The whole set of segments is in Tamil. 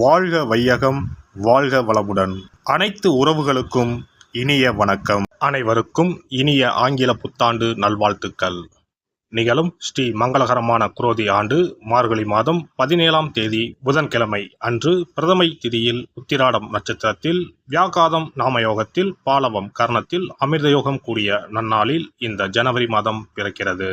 வாழ்க வையகம் வாழ்க வளமுடன். அனைத்து உறவுகளுக்கும் இனிய வணக்கம். அனைவருக்கும் இனிய ஆங்கில புத்தாண்டு நல்வாழ்த்துக்கள். நிகழும் ஸ்ரீ மங்களகரமான குரோதி ஆண்டு மார்கழி மாதம் பதினேழாம் தேதி புதன்கிழமை அன்று பிரதமை திதியில் உத்திராடம் நட்சத்திரத்தில் வியாகாதம் நாமயோகத்தில் பாலவம் கர்ணத்தில் அமிர்தயோகம் கூடிய நன்னாளில் இந்த ஜனவரி மாதம் பிறக்கிறது.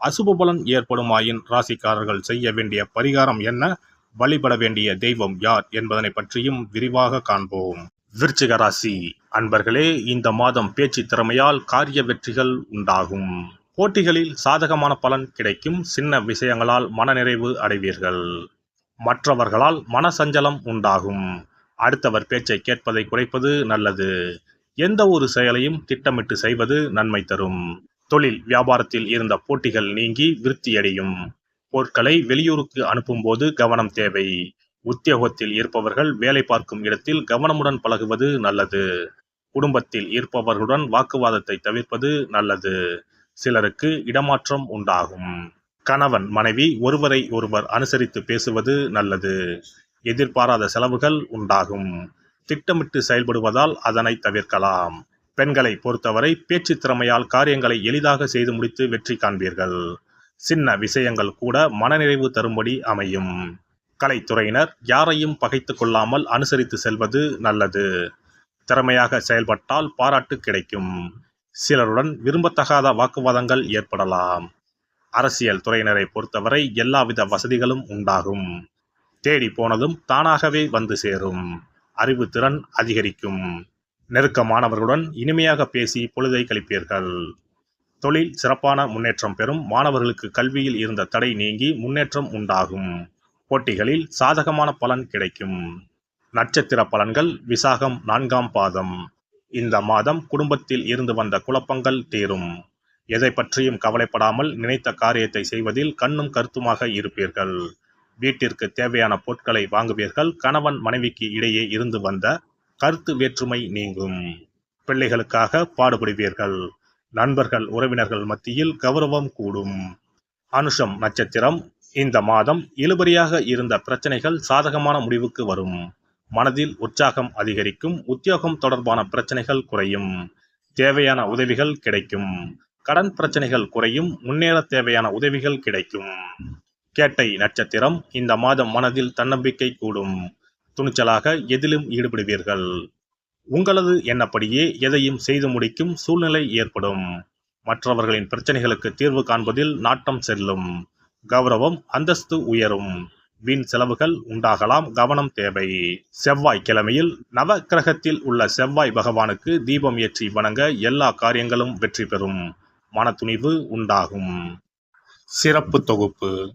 அசுப பலன் ஏற்படுமாயின் ராசிக்காரர்கள் செய்ய வேண்டிய பரிகாரம் என்ன? வழிபட வேண்டிய தெய்வம் யார் என்பதனை பற்றியும் விரிவாக காண்போம். விருச்சிக ராசி. அன்பர்களே இந்த மாதம் பேச்சு திறமையால் காரிய வெற்றிகள் உண்டாகும். போட்டிகளில் சாதகமான பலன் கிடைக்கும் சின்ன விஷயங்களால் மனநிறைவு அடைவீர்கள். மற்றவர்களால் மனசஞ்சலம் உண்டாகும். அடுத்தவர் பேச்சை கேட்பதை குறைப்பது நல்லது. எந்த ஒரு செயலையும் திட்டமிட்டு செய்வது நன்மை தரும். தொழில் வியாபாரத்தில் இருந்த போட்டிகள் நீங்கி விருத்தியடையும். பொருட்களை வெளியூருக்கு அனுப்பும்போது கவனம் தேவை. உத்தியோகத்தில் இருப்பவர்கள் வேலை பார்க்கும் இடத்தில் கவனமுடன் பழகுவது நல்லது. குடும்பத்தில் இருப்பவர்களுடன் வாக்குவாதத்தை தவிர்ப்பது நல்லது. சிலருக்கு இடமாற்றம் உண்டாகும். கணவன் மனைவி ஒருவரை ஒருவர் அனுசரித்து பேசுவது நல்லது. எதிர்பாராத செலவுகள் உண்டாகும். திட்டமிட்டு செயல்படுவதால் அதனை தவிர்க்கலாம். பெண்களை பொறுத்தவரை பேச்சு திறமையால் காரியங்களை எளிதாக செய்து முடித்து வெற்றி காண்பீர்கள். சின்ன விஷயங்கள் கூட மனநிறைவு தரும்படி அமையும். கலைத்துறையினர் யாரையும் பகைத்து கொள்ளாமல் அனுசரித்து செல்வது நல்லது. திறமையாக செயல்பட்டால் பாராட்டு கிடைக்கும். சிலருடன் விரும்பத்தகாத வாக்குவாதங்கள் ஏற்படலாம். அரசியல் துறையினரை பொறுத்தவரை எல்லாவித வசதிகளும் உண்டாகும். தேடி போனதும் தானாகவே வந்து சேரும். அறிவு திறன் அதிகரிக்கும். நெருக்கமானவர்களுடன் இனிமையாக பேசி பொழுதை கழிப்பீர்கள். தொழில் சிறப்பான முன்னேற்றம் பெறும் மாணவர்களுக்கு கல்வியில் இருந்த தடை நீங்கி முன்னேற்றம் உண்டாகும். போட்டிகளில் சாதகமான பலன் கிடைக்கும். நட்சத்திர பலன்கள் விசாகம் நான்காம் பாதம். இந்த மாதம் குடும்பத்தில் இருந்து வந்த குழப்பங்கள் தீரும். எதை பற்றியும் கவலைப்படாமல் நினைத்த காரியத்தை செய்வதில் கண்ணும் கருத்துமாக இருப்பீர்கள். வீட்டிற்கு தேவையான பொருட்களை வாங்குவீர்கள். கணவன் மனைவிக்கு இடையே இருந்து வந்த கருத்து வேற்றுமை நீங்கும். பிள்ளைகளுக்காக பாடுபடுவீர்கள். நண்பர்கள் உறவினர்கள் மத்தியில் கௌரவம் கூடும். அனுஷம் நட்சத்திரம் இந்த மாதம் இழுபறியாக இருந்த பிரச்சனைகள் சாதகமான முடிவுக்கு வரும். மனதில் உற்சாகம் அதிகரிக்கும் உத்தியோகம் தொடர்பான பிரச்சனைகள் குறையும். தேவையான உதவிகள் கிடைக்கும். கடன் பிரச்சனைகள் குறையும் முன்னேற தேவையான உதவிகள் கிடைக்கும். கேட்டை நட்சத்திரம் இந்த மாதம் மனதில் தன்னம்பிக்கை கூடும். துணிச்சலாக எதிலும் ஈடுபடுவீர்கள். உங்களது எண்ணப்படியே எதையும் செய்து முடிக்கும் சூழ்நிலை ஏற்படும். மற்றவர்களின் பிரச்சனைகளுக்கு தீர்வு காண்பதில் நாட்டம் செல்லும். கௌரவம் அந்தஸ்து உயரும். வீண் செலவுகள் உண்டாகலாம் கவனம் தேவை. செவ்வாய் கிழமையில் நவ கிரகத்தில் உள்ள செவ்வாய் பகவானுக்கு தீபம் ஏற்றி வணங்க எல்லா காரியங்களும் வெற்றி பெறும். மனத்துணிவு உண்டாகும். சிறப்பு தொகுப்பு.